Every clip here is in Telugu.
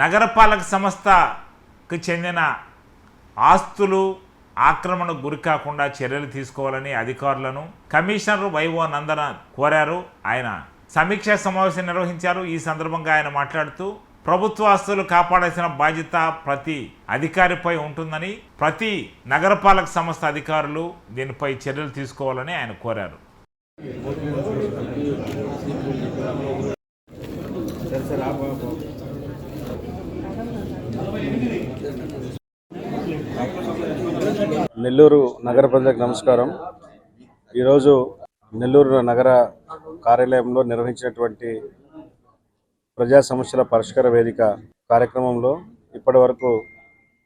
నగరపాలక సంస్థకు చెందిన ఆస్తులు ఆక్రమణకు గురి కాకుండా చర్యలు తీసుకోవాలని అధికారులను కమిషనర్ వైవో నందన కోరారు. ఆయన సమీక్షా సమావేశం నిర్వహించారు. ఈ సందర్భంగా ఆయన మాట్లాడుతూ ప్రభుత్వ ఆస్తులు కాపాడాల్సిన బాధ్యత ప్రతి అధికారిపై ఉంటుందని ప్రతి నగరపాలక సంస్థ అధికారులు దీనిపై చర్యలు తీసుకోవాలని ఆయన కోరారు. నెల్లూరు నగర ప్రజలకు నమస్కారం. ఈరోజు నెల్లూరు నగర కార్యాలయంలో నిర్వహించినటువంటి ప్రజా సమస్యల పరిష్కార వేదిక కార్యక్రమంలో ఇప్పటి వరకు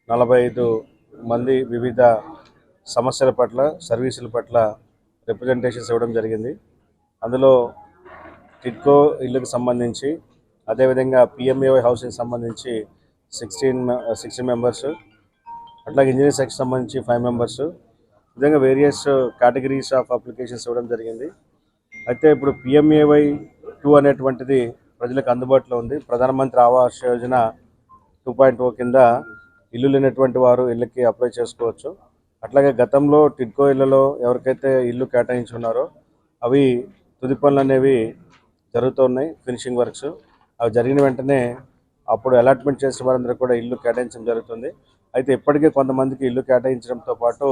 నలభై ఐదు మంది వివిధ సమస్యల పట్ల సర్వీసుల పట్ల రిప్రజెంటేషన్స్ ఇవ్వడం జరిగింది. అందులో టిట్కో ఇల్లుకు సంబంధించి అదేవిధంగా పిఎంఏవై హౌసింగ్ సంబంధించి సిక్స్టీన్ సిక్స్టీన్ మెంబర్స్ అట్లాగే ఇంజనీర్ సెక్షన్ సంబంధించి ఫైవ్ మెంబర్స్ విధంగా వేరియస్ కేటగిరీస్ ఆఫ్ అప్లికేషన్స్ ఇవ్వడం జరిగింది. అయితే ఇప్పుడు పిఎంఏవై టూ అనేటువంటిది ప్రజలకు అందుబాటులో ఉంది. Pradhan Mantri Awas Yojana two point O కింద ఇల్లు లేనటువంటి వారు ఇళ్ళకి అప్లై చేసుకోవచ్చు. అట్లాగే గతంలో టిడ్కో ఇళ్ళలో ఎవరికైతే ఇల్లు కేటాయించి ఉన్నారో అవి తుది పనులు అనేవి జరుగుతున్నాయి ఫినిషింగ్ వర్క్స్ అవి జరిగిన వెంటనే అప్పుడు అలాట్మెంట్ చేసిన వారందరూ కూడా ఇల్లు కేటాయించడం జరుగుతుంది. అయితే ఇప్పటికే కొంతమందికి ఇల్లు కేటాయించడంతో పాటు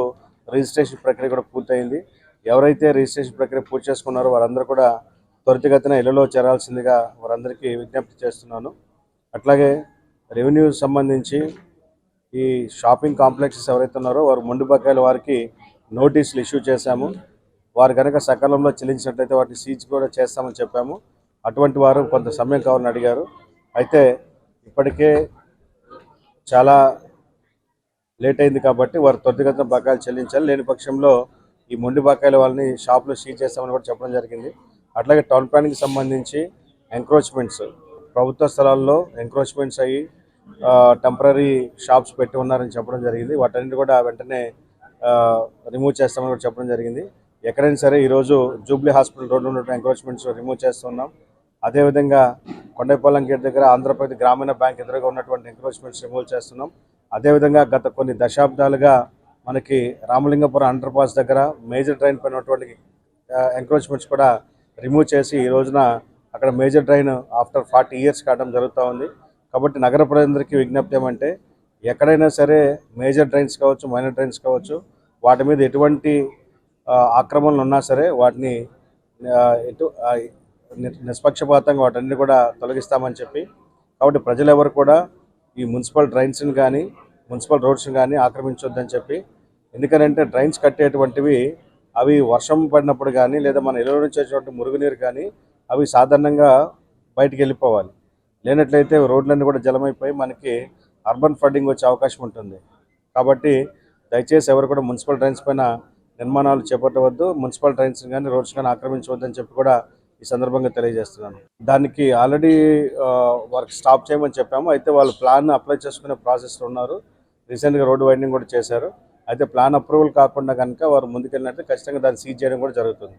రిజిస్ట్రేషన్ ప్రక్రియ కూడా పూర్తయింది. ఎవరైతే రిజిస్ట్రేషన్ ప్రక్రియ పూర్తి చేసుకున్నారో వారందరూ కూడా త్వరితగతిన ఇళ్ళలో చేరాల్సిందిగా వారందరికీ విజ్ఞప్తి చేస్తున్నాను. అట్లాగే రెవెన్యూ సంబంధించి ఈ షాపింగ్ కాంప్లెక్సెస్ ఎవరైతే ఉన్నారో వారు ముందు బకాయిల వారికి నోటీసులు ఇష్యూ చేశాము. వారు కనుక సకాలంలో చెల్లించినట్లయితే వాటిని సీజ్ కూడా చేస్తామని చెప్పాము. అటువంటి వారు కొంత సమయం కావాలని అడిగారు. అయితే ఇప్పటికే చాలా లేట్ అయింది కాబట్టి వారు త్వరితగతిన బకాయిలు చెల్లించాలి. లేని పక్షంలో ఈ మొండి బకాయిల వాళ్ళని షాప్లో సీజ్ చేస్తామని కూడా చెప్పడం జరిగింది. అట్లాగే టౌన్ ప్లానింగ్కి సంబంధించి ఎంక్రోచ్మెంట్స్ ప్రభుత్వ స్థలాల్లో ఎంక్రోచ్మెంట్స్ అయ్యి టెంపరీ షాప్స్ పెట్టి ఉన్నారని చెప్పడం జరిగింది. వాటన్నిటి కూడా వెంటనే రిమూవ్ చేస్తామని కూడా చెప్పడం జరిగింది. ఎక్కడైనా సరే ఈరోజు జూబ్లీ హాస్పిటల్ రోడ్డు ఉన్న ఎంక్రోచ్మెంట్స్ రిమూవ్ చేస్తున్నాం. అదేవిధంగా కొండైపాలెం గేట్ దగ్గర ఆంధ్రప్రదేశ్ గ్రామీణ బ్యాంక్ ఎదురుగా ఉన్నటువంటి ఎంక్రోచ్మెంట్స్ రిమూవ్ చేస్తున్నాం. అదేవిధంగా గత కొన్ని దశాబ్దాలుగా మనకి రామలింగపురం అండర్ పాస్ దగ్గర మేజర్ డ్రైన్ పైన ఉన్నటువంటి ఎంక్రోచ్మెంట్స్ కూడా రిమూవ్ చేసి ఈ రోజున అక్కడ major drain after forty years కావడం జరుగుతూ ఉంది. కాబట్టి నగర ప్రజలందరికీ విజ్ఞప్తి ఏమంటే ఎక్కడైనా సరే మేజర్ డ్రైన్స్ కావచ్చు మైనర్ డ్రైన్స్ కావచ్చు వాటి మీద ఎటువంటి ఆక్రమణలు ఉన్నా సరే వాటిని ఎటు నిష్పక్షపాతంగా వాటన్ని కూడా తొలగిస్తామని చెప్పి. కాబట్టి ప్రజలెవరు కూడా ఈ మున్సిపల్ డ్రైన్స్ని కానీ మున్సిపల్ రోడ్స్ని కానీ ఆక్రమించొద్దని చెప్పి. ఎందుకనంటే డ్రైన్స్ కట్టేటువంటివి అవి వర్షం పడినప్పుడు కానీ లేదా మన ఇళ్ళ నుంచి వచ్చేటువంటి మురుగునీరు కానీ అవి సాధారణంగా బయటికి వెళ్ళిపోవాలి. లేనట్లయితే రోడ్లన్నీ కూడా జలమైపోయి మనకి అర్బన్ ఫ్లడ్డింగ్ వచ్చే అవకాశం ఉంటుంది. కాబట్టి దయచేసి ఎవరు కూడా మున్సిపల్ డ్రైన్స్ పైన నిర్మాణాలు చేపట్టవద్దు. మున్సిపల్ డ్రైన్స్ కానీ రోడ్స్ కానీ ఆక్రమించవద్దని చెప్పి కూడా ఈ సందర్భంగా తెలియజేస్తున్నాను. దానికి ఆల్రెడీ వర్క్ స్టాప్ చేయమని చెప్పాము. అయితే వాళ్ళు ప్లాన్ అప్లై చేసుకునే ప్రాసెస్లో ఉన్నారు. రీసెంట్గా రోడ్డు వైండింగ్ కూడా చేశారు. అయితే ప్లాన్ అప్రూవల్ కాకుండా కనుక వారు ముందుకెళ్ళినట్టు ఖచ్చితంగా దాన్ని సీజ్ చేయడం కూడా జరుగుతుంది.